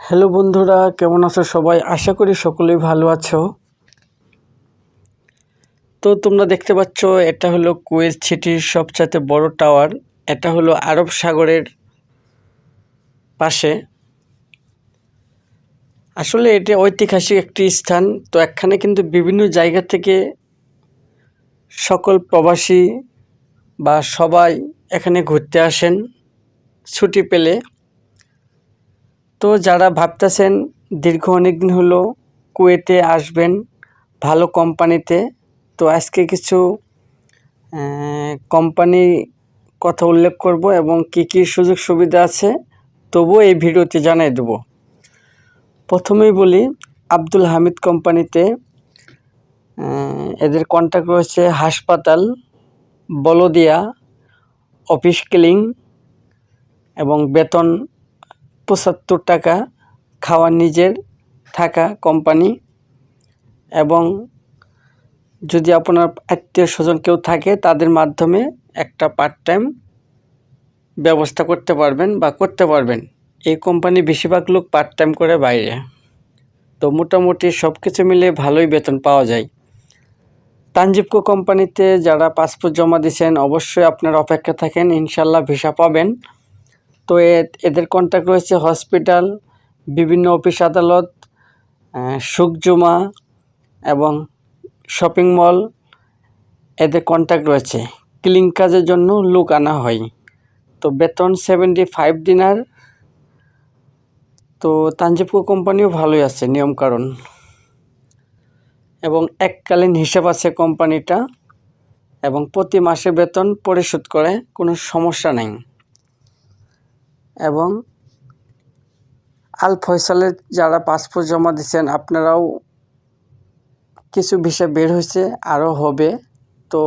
Hello বন্ধুরা, কেমন আছো সবাই? আশা করি সকলেই ভালো আছো। তো তোমরা দেখতে পাচ্ছ, এটা হলো কুয়েত সিটির সবচাইতে বড় টাওয়ার। এটা হলো আরব সাগরের পাশে। আসলে এটা ঐতিহাসিক একটি স্থান। তো এখানে কিন্তু বিভিন্ন জায়গা থেকে সকল প্রবাসী বা সবাই এখানে ঘুরতে আসেন। ছুটি পেলে তো যারা ভাবতেছেন দীর্ঘ অনেক দিন হলো কুয়েতে আসবেন ভালো কোম্পানিতে, তো আজকে কিছু কোম্পানি কথা উল্লেখ করব এবং কি কি সুযোগ সুবিধা আছে, তবুও এই ভিডিওতে জানাই দেব। প্রথমেই বলি, আব্দুল হামিদ কোম্পানিতে এদের কন্ট্যাক্ট রয়েছে হাসপাতাল, বলদিয়া, অফিস ক্লিং এবং বেতন পঁচাত্তর টাকা খাওয়া নিজের থাকা কোম্পানি এবং যদি আপনার আত্মীয় স্বজন কেউ থাকে, তাদের মাধ্যমে একটা পার্ট টাইম ব্যবস্থা করতে পারবেন বা করতে পারবেন। এই কোম্পানি বেশিরভাগ লোক পার্ট টাইম করে বাইরে। তো মোটামুটি সব কিছু মিলে ভালোই বেতন পাওয়া যায়। তানজিবকো কোম্পানিতে যারা পাসপোর্ট জমা দিয়েছেন, অবশ্যই আপনার অপেক্ষা থাকেন ইনশাল্লাহ ভিসা পাবেন। তো এদের কন্ট্যাক্ট রয়েছে হসপিটাল বিভিন্ন অফিস আদালত সুখ জমা এবং শপিং মল এদের কন্ট্যাক্ট রয়েছে। ক্লিং কাজের জন্য লোক আনা হয়। তো বেতন সেভেন্টি ফাইভ দিনার। তো তানজিবকো কোম্পানিও ভালোই আছে, নিয়মকানুন। এবং এককালীন হিসাব আছে কোম্পানিটা। এবং প্রতি মাসে বেতন পরিশোধ করে, কোনো সমস্যা নেই। এবং আল ফয়সালে যারা পাসপোর্ট জমা দিচ্ছেন আপনারাও কিছু বিষয় বের হয়েছে আরও হবে। তো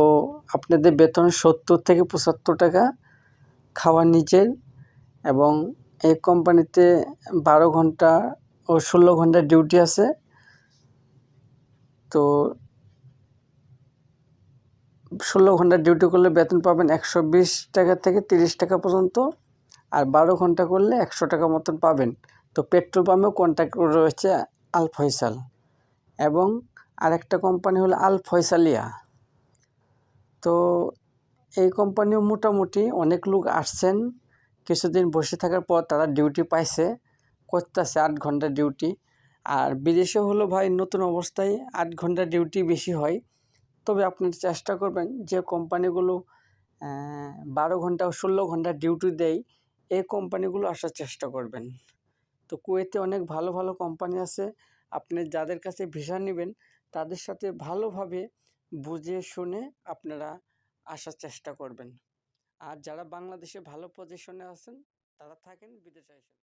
আপনাদের বেতন সত্তর থেকে পঁচাত্তর টাকা খাওয়া নিজের এবং এই কোম্পানিতে বারো ঘণ্টা ও ষোলো ঘণ্টা ডিউটি আছে। তো ষোলো ঘণ্টা ডিউটি করলে বেতন পাবেন একশো বিশ টাকা থেকে তিরিশ টাকা পর্যন্ত। আর বারো ঘণ্টা করলে একশো টাকা মতন পাবেন। তো পেট্রোল পাম্পেও কন্ট্যাক্ট রয়েছে আল ফয়সাল এবং আরেকটা কোম্পানি হলো আল ফয়সালিয়া তো এই কোম্পানিও মোটামুটি অনেক লোক আসছেন। কিছুদিন বসে থাকার পর তারা ডিউটি পাইছে, করতেছে আট ঘণ্টা ডিউটি আর বিদেশে হলো ভাই, নতুন অবস্থায় আট ঘণ্টা ডিউটি বেশি হয়। তবে আপনি চেষ্টা করবেন যে কোম্পানিগুলো বারো ঘণ্টা ষোলো ঘণ্টা ডিউটি দেয়। এই কোম্পানিগুলো আসার চেষ্টা করবেন। তো কুয়েতে অনেক ভালো ভালো কোম্পানি আছে। আপনি যাদের কাছে ভিসা নেবেন, তাদের সাথে ভালোভাবে বুঝে শুনে আপনারা আসার চেষ্টা করবেন। আর যারা বাংলাদেশে ভালো পজিশনে আছেন, তারা থাকেন, বিদেশে আসেন।